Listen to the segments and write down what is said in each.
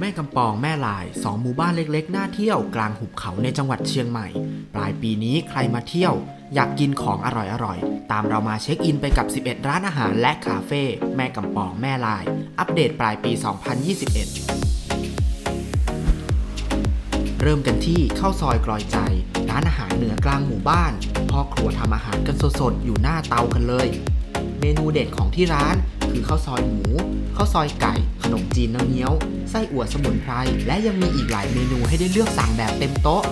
แม่กำปองแม่ลายสองหมู่บ้านเล็กๆ น่าเที่ยวกลางหุบเขาในจังหวัดเชียงใหม่ ปลายปีนี้ใครมาเที่ยว อยากกินของอร่อยๆ ตามเรามาเช็คอินไปกับ 11 ร้านอาหารและคาเฟ่แม่กำปองแม่ลาย อัปเดตปลายปี 2021 เริ่มกันที่ข้าวซอยกลอยใจ ร้านอาหารเหนือกลางหมู่บ้านพ่อครัวทำอาหารกันสดๆ อยู่หน้าเตากันเลย เมนูเด็ดของที่ร้าน คือข้าวซอยหมูข้าวซอยไก่ ขนมจีนน้ำเงี้ยว ไส้อั่วสมุนไพร และยังมีอีกหลายเมนูให้ได้เลือกสั่งแบบเต็มโต๊ะ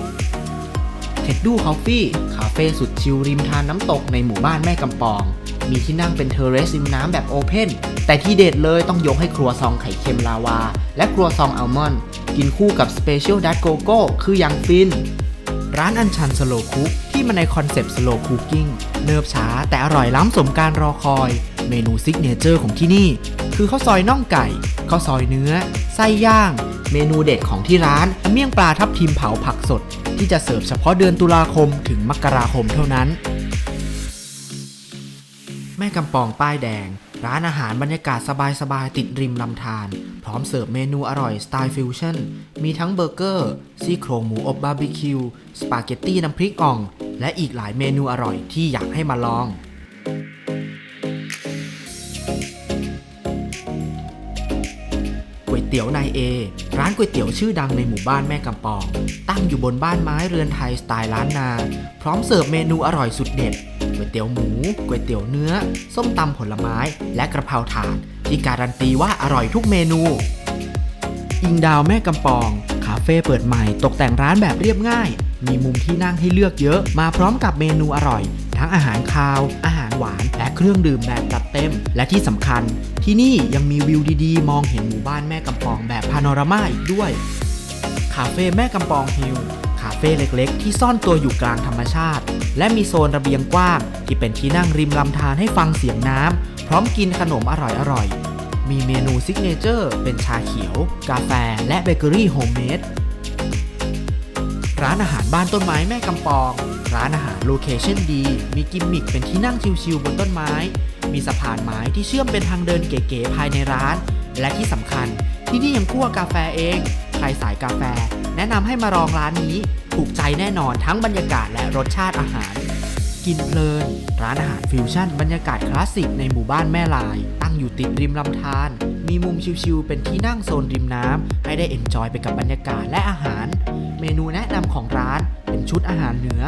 เท็ดดูคอฟฟี่คาเฟ่สุดชิลริมทานน้ำตกในหมู่บ้านแม่กำปอง มีที่นั่งเป็นเทอร์เรสริมน้ำแบบโอเพนแต่ที่เด็ดเลยต้องยกให้ครัวซองไข่เค็มลาวา และครัวซองอัลมอนด์กินคู่กับสเปเชียลดัตโกโก้คือยังฟิน ร้านอันชันสโลคุกที่มาในคอนเซปต์สโลคุกกิ้งเนิบช้าแต่อร่อยล้ำสมการรอคอย เมนูซิกเนเจอร์ของที่นี่ คือข้าวซอยน่องไก่ข้าวซอยเนื้อ ไส้ย่าง เมนูเด็ดของที่ร้านเมี่ยงปลาทับทิมเผาผักสด ที่จะเสิร์ฟเฉพาะเดือนตุลาคมถึงมกราคมเท่านั้น แม่กำปองป้ายแดง ร้านอาหารบรรยากาศสบายๆติดริมลำธารพร้อมเสิร์ฟเมนูอร่อยสไตล์ฟิวชั่นมีทั้งเบอร์เกอร์ซี่โครงหมูอบบาร์บีคิวสปาเกตตี้น้ำพริกอ่อง และอีกหลายเมนูอร่อยที่อยากให้มาลอง เตี๋ยวนายเอร้านก๋วยเตี๋ยวชื่อดังในหมู่บ้านแม่กำปอง ตั้งอยู่บนบ้านไม้เรือนไทยสไตล์ล้านนา พร้อมเสิร์ฟเมนูอร่อยสุดเด็ดก๋วยเตี๋ยวหมูก๋วยเตี๋ยวเนื้อ ส้มตำผลไม้ และกระเพราถาด ที่การันตีว่าอร่อยทุกเมนู อิงดาวแม่กำปอง คาเฟ่เปิดใหม่ตกแต่งร้านแบบเรียบง่าย มีมุมที่นั่งให้เลือกเยอะมาพร้อมกับเมนูอร่อย ทั้งอาหารคาว อาหารหวาน และเครื่องดื่มแบบจัด เต็ม และที่สำคัญที่นี่ยังมีวิวดีๆ มองเห็นหมู่บ้านแม่กำปองแบบพาโนรามาอีกด้วย คาเฟ่แม่กำปองฮิลคาเฟ่เล็กๆ ที่ซ่อนตัวอยู่กลางธรรมชาติ และมีโซนระเบียงกว้าง ที่เป็นที่นั่งริมลำธารให้ฟังเสียงน้ำพร้อมกินขนมอร่อยๆ มีเมนูซิกเนเจอร์เป็นชาเขียว กาแฟ และเบเกอรี่โฮมเมดร้านอาหารบ้านต้นไม้แม่กำปอง ร้านอาหารโลเคชั่นดี มีกิมมิคเป็นที่นั่งชิลๆบนต้นไม้ มีสะพานไม้ที่เชื่อมเป็นทางเดินเก๋ๆภายในร้าน และที่สำคัญที่นี่ยังคั่วกาแฟเอง ใครสายกาแฟ แนะนำให้มาลองร้านนี้ ถูกใจแน่นอนทั้งบรรยากาศและรสชาติอาหาร กินเพลิน ร้านอาหารฟิวชั่นบรรยากาศคลาสสิกในหมู่บ้านแม่ลาย ตั้งอยู่ติดริมลำธาร มีมุมชิลๆเป็นที่นั่งโซนริมน้ำให้ได้เอนจอยไปกับบรรยากาศและอาหาร เมนูแนะนำของร้านเป็นชุดอาหารเหนือ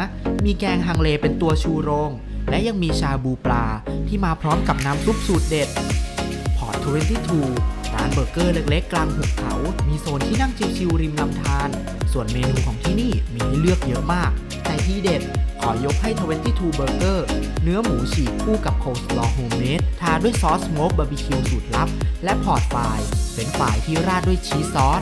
มีแกงฮังเลเป็นตัวชูโรง และยังมีชาบูปลาที่มาพร้อมกับน้ำซุปสูตรเด็ด พอร์ต22 ร้านเบอร์เกอร์เล็กๆ กลางหุบเขา มีโซนที่นั่งชิลๆริมลำธาร ส่วนเมนูของที่นี่มีให้เลือกเยอะมาก แต่ที่เด็ดขอยกให้ 22เบอร์เกอร์เนื้อหมูฉีกคู่กับโคลสลอโฮมเมดทาด้วยซอสสโมกบาร์บีคิวสูตรลับ และพอร์ตไฟเป็นฝ่ายที่ราดด้วยชีสซอส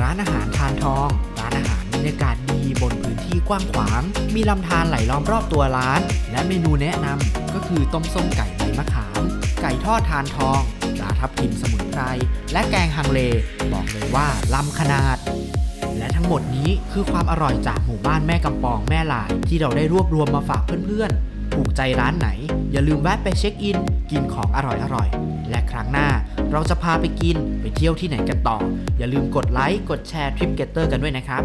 ร้านอาหารทานทอง ร้านอาหารบรรยากาศดี บนพื้นที่กว้างขวาง มีลำธารไหลล้อมรอบตัวร้าน และเมนูแนะนำก็คือต้มส้มไก่ใบมะขาม ไก่ทอดทานทองปลาทับทิมสมุนไพร และแกงฮังเล บอกเลยว่าล้ำขนาด และทั้งหมดนี้คือความอร่อยจากหมู่บ้านแม่กำปองแม่ลายที่เราได้รวบรวมมาฝากเพื่อนๆ ถูกใจร้านไหน อย่าลืมแวะไปเช็คอิน กินของอร่อยๆ และครั้งหน้าเราจะพาไปกินไปเที่ยวที่ไหนกันต่อ อย่าลืมกดไลค์ กดแชร์ทริปเกตเตอร์กันด้วยนะครับ